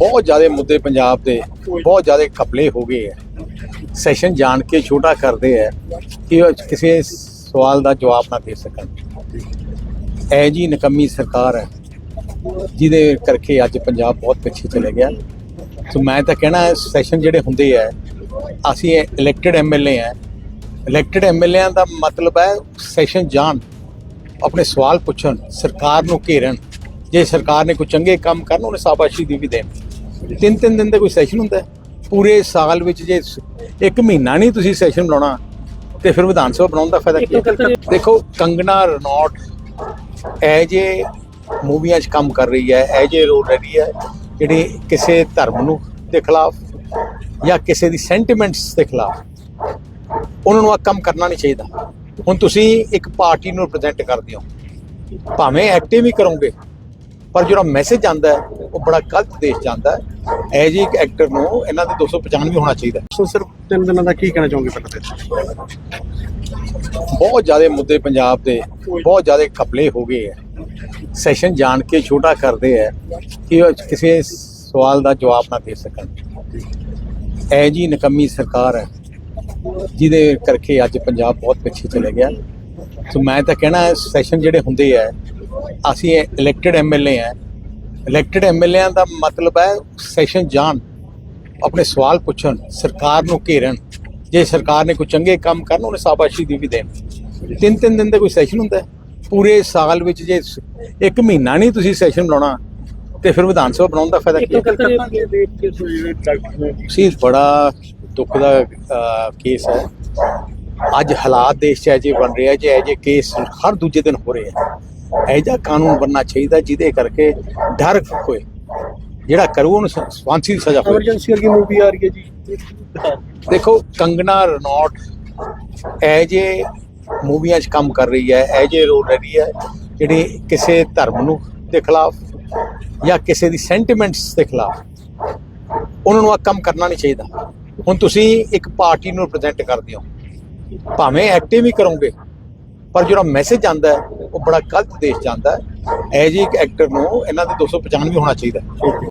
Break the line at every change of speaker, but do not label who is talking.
ਬਹੁਤ ਜ਼ਿਆਦਾ ਮੁੱਦੇ ਪੰਜਾਬ ਦੇ, ਬਹੁਤ ਜ਼ਿਆਦਾ ਕਪਲੇ ਹੋ ਗਏ ਹੈ। ਸੈਸ਼ਨ ਜਾਣ ਕੇ ਛੋਟਾ ਕਰਦੇ ਹੈ ਕਿ ਕਿਸੇ ਸਵਾਲ ਦਾ ਜਵਾਬ ਨਾ ਦੇ ਸਕਣ। ਐ ਜੀ ਨਕਮੀ ਸਰਕਾਰ ਹੈ, ਜਿਹਦੇ ਕਰਕੇ ਅੱਜ ਪੰਜਾਬ ਬਹੁਤ ਪਿੱਛੇ ਚਲੇ ਗਿਆ। ਸੋ ਮੈਂ ਤਾਂ ਕਹਿਣਾ ਸੈਸ਼ਨ ਜਿਹੜੇ ਹੁੰਦੇ ਹੈ, ਅਸੀਂ ਇਲੈਕਟਿਡ ਐਮਐਲਏ ਹੈ। ਇਲੈਕਟਿਡ ਐਮਐਲਏਆਂ ਦਾ ਮਤਲਬ ਹੈ ਸੈਸ਼ਨ ਜਾਣ, ਆਪਣੇ ਸਵਾਲ ਪੁੱਛਣ, ਸਰਕਾਰ ਨੂੰ ਘੇਰਨ। ਜੇ ਸਰਕਾਰ ਨੇ ਕੋਈ ਚੰਗੇ ਕੰਮ ਕਰਨ, ਉਹਨੇ ਸ਼ਾਬਾਸ਼ੀ ਦੀ ਵੀ ਦੇਣ। ਤਿੰਨ ਤਿੰਨ ਦਿਨ ਦਾ ਕੋਈ ਸੈਸ਼ਨ ਹੁੰਦਾ। ਪੂਰੇ ਸਾਲ ਵਿੱਚ ਜੇ ਇੱਕ ਮਹੀਨਾ ਨਹੀਂ ਤੁਸੀਂ ਸੈਸ਼ਨ ਬੁਲਾਉਣਾ ਤੇ ਫਿਰ ਵਿਧਾਨ ਸਭਾ ਬਣਾਉਣ ਦਾ ਫਾਇਦਾ ਕੀ ਹੈ ਦੇਖੋ ਕੰਗਨਾ ਰਣੌਟ ਐ ਜੇ ਮੂਵੀਆਂ 'ਚ ਕੰਮ ਕਰ ਰਹੀ ਹੈ ਐ ਜੇ ਰੋਲ ਰਹੀ ਹੈ ਜਿਹੜੀ ਕਿਸੇ ਧਰਮ ਨੂੰ ਦੇ ਖਿਲਾਫ ਜਾਂ ਕਿਸੇ ਦੀ ਸੈਂਟੀਮੈਂਟਸ ਦੇ ਖਿਲਾਫ ਉਹਨਾਂ ਨੂੰ ਆ ਕੰਮ ਕਰਨਾ ਨਹੀਂ ਚਾਹੀਦਾ ਹੁਣ ਤੁਸੀਂ ਇੱਕ ਪਾਰਟੀ ਨੂੰ ਰਿਪਰੈਜ਼ੈਂਟ ਕਰਦੇ ਹੋ ਭਾਵੇਂ ਐਕਟਿਵ ਹੀ ਕਰੋਗੇ ਪਰ ਜਿਹੜਾ ਮੈਸੇਜ ਆਂਦਾ ਉਹ ਬੜਾ ਗਲਤ ਦੇਸ਼ ਜਾਂਦਾ ਹੈ। ਐ ਜੀ ਇੱਕ ਐਕਟਰ ਨੂੰ ਇਹਨਾਂ ਦੇ 295 ਹੋਣਾ ਚਾਹੀਦਾ
ਸੋ ਸਿਰਫ ਤਿੰਨ ਦਿਨਾਂ ਦਾ ਕੀ ਕਹਿਣਾ ਚਾਹੋਗੇ ਤੇ?
ਬਹੁਤ ਜ਼ਿਆਦਾ ਮੁੱਦੇ ਪੰਜਾਬ ਦੇ ਬਹੁਤ ਜ਼ਿਆਦਾ ਕਪਲੇ ਹੋ ਗਏ ਹੈ। ਸੈਸ਼ਨ ਜਾਣ ਕੇ ਛੋਟਾ ਕਰਦੇ ਹੈ ਕਿ ਕਿਸੇ ਸਵਾਲ ਦਾ ਜਵਾਬ ਨਾ ਦੇ ਸਕਣ। ਐ ਜੀ ਨਕਮੀ ਸਰਕਾਰ ਹੈ ਜਿਹਦੇ ਕਰਕੇ ਅੱਜ ਪੰਜਾਬ ਬਹੁਤ ਪਿੱਛੇ ਚਲੇ ਗਿਆ। ਸੋ ਮੈਂ ਤਾਂ ਕਹਿਣਾ ਸੈਸ਼ਨ ਜਿਹੜੇ ਹੁੰਦੇ ਹੈ ਅਸੀਂ ਇਲੈਕਟਿਡ ਐਮਐਲਏ ਹੈ। ਇਲੈਕਟਿਡ ਐਮਐਲਏਆਂ ਦਾ ਮਤਲਬ ਹੈ ਸੈਸ਼ਨ ਜਾਣ ਆਪਣੇ ਸਵਾਲ ਪੁੱਛਣ ਸਰਕਾਰ ਨੂੰ ਘੇਰਨ। ਜੇ ਸਰਕਾਰ ਨੇ ਕੋਈ ਚੰਗੇ ਕੰਮ ਕਰਨ ਉਹਨੇ ਸ਼ਾਬਾਸ਼ੀ ਦੀ ਵੀ ਦੇਣ। ਤਿੰਨ ਤਿੰਨ ਦਿਨ ਦਾ ਕੋਈ ਸੈਸ਼ਨ ਹੁੰਦਾ। ਪੂਰੇ ਸਾਲ ਵਿੱਚ ਜੇ ਇੱਕ ਮਹੀਨਾ ਨਹੀਂ ਤੁਸੀਂ ਸੈਸ਼ਨ ਬੁਲਾਉਣਾ ਤੇ ਫਿਰ ਵਿਧਾਨ ਸਭਾ ਬਣਾਉਣ ਦਾ ਫਾਇਦਾ ਕੀ ਹੈ? ਸੀ ਬੜਾ ਦੁੱਖ ਦਾ ਕੇਸ ਹੈ। ਅੱਜ ਹਾਲਾਤ ਦੇਸ਼ 'ਚ ਜਿਹੇ ਬਣ ਰਿਹਾ ਜੇ ਇਹ ਜਿਹੇ ਕੇਸ ਹਰ ਦੂਜੇ ਦਿਨ ਹੋ ਰਹੇ ਹੈ ਇਹ ਜਿਹਾ ਕਾਨੂੰਨ ਬਣਨਾ ਚਾਹੀਦਾ ਜਿਹਦੇ ਕਰਕੇ ਡਰ ਹੋਏ। ਜਿਹੜਾ ਕਰੂ ਉਹਨੂੰ ਸ- ਫਾਂਸੀ ਦੀ ਸਜ਼ਾ ਹੋਵੇ
ਐਮਰਜੈਂਸੀ ਵਰਗੀ ਮੂਵੀ ਆ ਰਹੀ ਹੈ ਜੀ।
ਦੇਖੋ ਕੰਗਨਾ ਰਣੌਟ ਐ ਜੇ ਮੂਵੀਆਂ 'ਚ ਕੰਮ ਕਰ ਰਹੀ ਹੈ ਐ ਜੇ ਰੋਲ ਰਹੀ ਹੈ ਜਿਹੜੀ ਕਿਸੇ ਧਰਮ ਨੂੰ ਦੇ ਖਿਲਾਫ ਜਾਂ ਕਿਸੇ ਦੀ ਸੈਂਟੀਮੈਂਟਸ ਦੇ ਖਿਲਾਫ ਉਹਨਾਂ ਨੂੰ ਆ ਕੰਮ ਕਰਨਾ ਨਹੀਂ ਚਾਹੀਦਾ। ਹੁਣ ਤੁਸੀਂ ਇੱਕ ਪਾਰਟੀ ਨੂੰ ਰਿਪਰੈਜ਼ੈਂਟ ਕਰਦੇ ਹੋ। ਭਾਵੇਂ ਐਕਟਿਵ ਹੀ ਕਰੋਗੇ ਪਰ ਜਿਹੜਾ ਮੈਸੇਜ ਆਂਦਾ ਉਹ ਬੜਾ ਗਲਤ ਦੇਸ਼ ਜਾਂਦਾ ਹੈ। ਐਜ਼ ਜੀ ਇੱਕ ਐਕਟਰ ਨੂੰ ਇਹਨਾਂ ਦੇ 295 ਹੋਣਾ ਚਾਹੀਦਾ